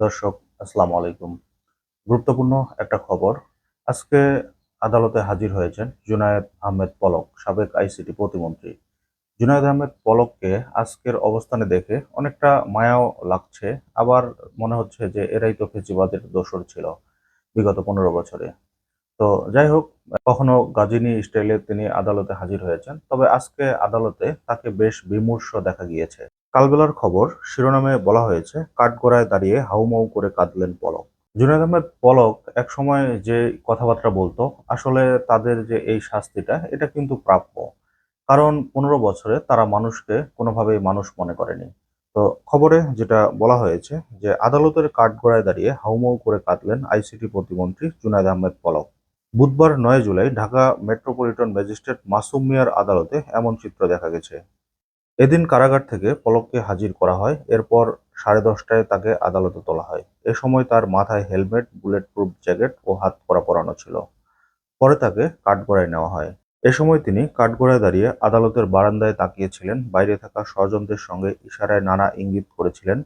দর্শক, আসসালামু আলাইকুম। গুরুত্বপূর্ণ একটা খবর। আজকে আদালতে হাজির হয়েছেন জুনায়েদ আহমেদ পলক, সাবেক আইসিটি প্রতিমন্ত্রী। জুনায়েদ আহমেদ পলককে আজকের অবস্থানে দেখে অনেকটা মায়াও লাগছে। আবার মনে হচ্ছে যে এরাই তো ফেঁচিবাদের দোসর ছিল বিগত পনেরো বছরে। তো যাই হোক, কখনো গাজিনী স্টাইলে তিনি আদালতে হাজির হয়েছেন, তবে আজকে আদালতে তাকে বেশ বিমূর্ষ দেখা গিয়েছে। কালবেলার খবর শিরোনামে বলা হয়েছে, কাঠগড়ায় দাঁড়িয়ে হাউমাউ করে কাঁদলেন পলক। জুনায়দ আহমেদ, পলক এক সময় যে কথাবার্তা বলতো, আসলে তাদের যে এই শাস্তিটা, এটা কিন্তু প্রাপ্য। কারণ পনেরো বছরে তারা মানুষকে কোনোভাবেই মানুষ মনে করেনি। তো খবরে যেটা বলা হয়েছে যে, আদালতের কাঠগড়ায় দাঁড়িয়ে হাউমাউ করে কাঁদলেন আইসিটি প্রতিমন্ত্রী জুনায়দ আহমেদ পলক। বুধবার নয় জুলাই ঢাকা মেট্রোপলিটন ম্যাজিস্ট্রেট মাসুম মিয়ার আদালতে এমন চিত্র দেখা গেছে। এদিন কারাগার থেকে পলককে হাজির করা হয়। এরপর সাড়ে দশটায় তাকে আদালতে তোলা হয়। এ সময় তার মাথায় হেলমেট বুলেট প্রুফ জ্যাকেট ও হাত করা পরানো ছিল। পরে তাকে কাঠগড়ায় নেওয়া হয়। এ সময় তিনি কাঠগড়ায় দাঁড়িয়ে আদালতের বারান্দায় তাকিয়েছিলেন। বাইরে থাকা স্বজনদের সঙ্গে ইশারায় নানা ইঙ্গিত করেছিলেন।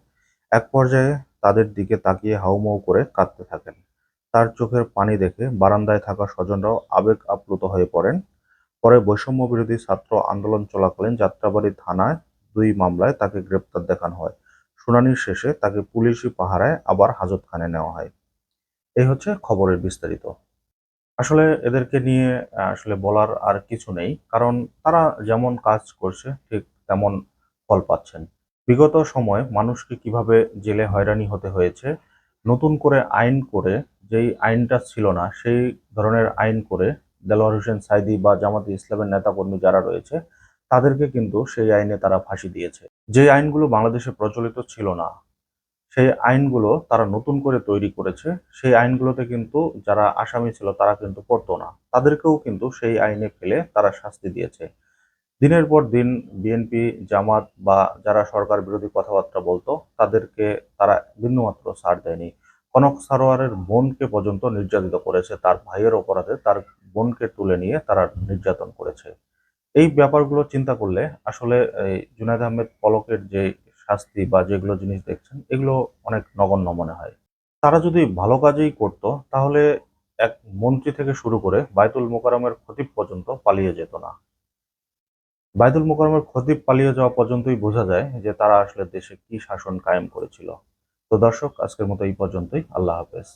এক পর্যায়ে তাদের দিকে তাকিয়ে হাউমাউ করে কাঁদতে থাকেন। তার চোখের পানি দেখে বারান্দায় থাকা স্বজনরাও আবেগ আপ্লুত হয়ে পড়েন। পরে বৈষম্য বিরোধী ছাত্র আন্দোলন চলাকালীন যাত্রাবাড়ি থানায় দুই মামলায় তাকে গ্রেপ্তার দেখানো হয়। শুনানির শেষে তাকে পুলিশি পাহারায় আবার হাজতখানে নেওয়া হয়। এই হচ্ছে খবরের বিস্তারিত। আসলে এদেরকে নিয়ে, আসলে বলার আর কিছু নেই, কারণ তারা যেমন কাজ করছে, ঠিক তেমন ফল পাচ্ছেন। বিগত সময়ে মানুষকে কীভাবে জেলে হয়রানি হতে হয়েছে, নতুন করে আইন করে, যেই আইনটা ছিল না, সেই ধরনের আইন করে দেলোয়ার হোসেন সাইদি বা জামাতে ইসলামের নেতাকর্মী যারা রয়েছে, তাদেরকে কিন্তু সেই আইনে তারা ফাঁসি দিয়েছে। যে আইনগুলো বাংলাদেশে প্রচলিত ছিল না, সেই আইনগুলো তারা নতুন করে তৈরি করেছে। সেই আইনগুলোতে কিন্তু যারা আসামি ছিল, তারা কিন্তু পড়তো না। তাদেরকেও কিন্তু সেই আইনে ফেলে তারা শাস্তি দিয়েছে। দিনের পর দিন বিএনপি, জামাত বা যারা সরকার বিরোধী কথাবার্তা বলতো, তাদেরকে তারা বিন্দুমাত্র ছাড় দেয়নি। কনক সারোয়ারের বোনকে পর্যন্ত নির্যাতিত করেছে, তার ভাইয়ের অপরাধে তার বোনকে তুলে নিয়ে তারা নির্যাতন করেছে। এই ব্যাপারগুলো চিন্তা করলে আসলে এই জুনায়দ আহমেদ পলকের যে শাস্তি বা যেগুলো জিনিস দেখছেন, এগুলো অনেক নগণ্য মনে হয়। তারা যদি ভালো কাজেই করতো, তাহলে এক মন্ত্রী থেকে শুরু করে বাইতুল মোকারমের খতিব পর্যন্ত পালিয়ে যেত না। বাইতুল মোকারমের খতিব পালিয়ে যাওয়া পর্যন্তই বোঝা যায় যে তারা আসলে দেশে কি শাসন কায়েম করেছিল। তো দর্শক, আজকের মতো এই পর্যন্তই। আল্লাহ হাফেজ।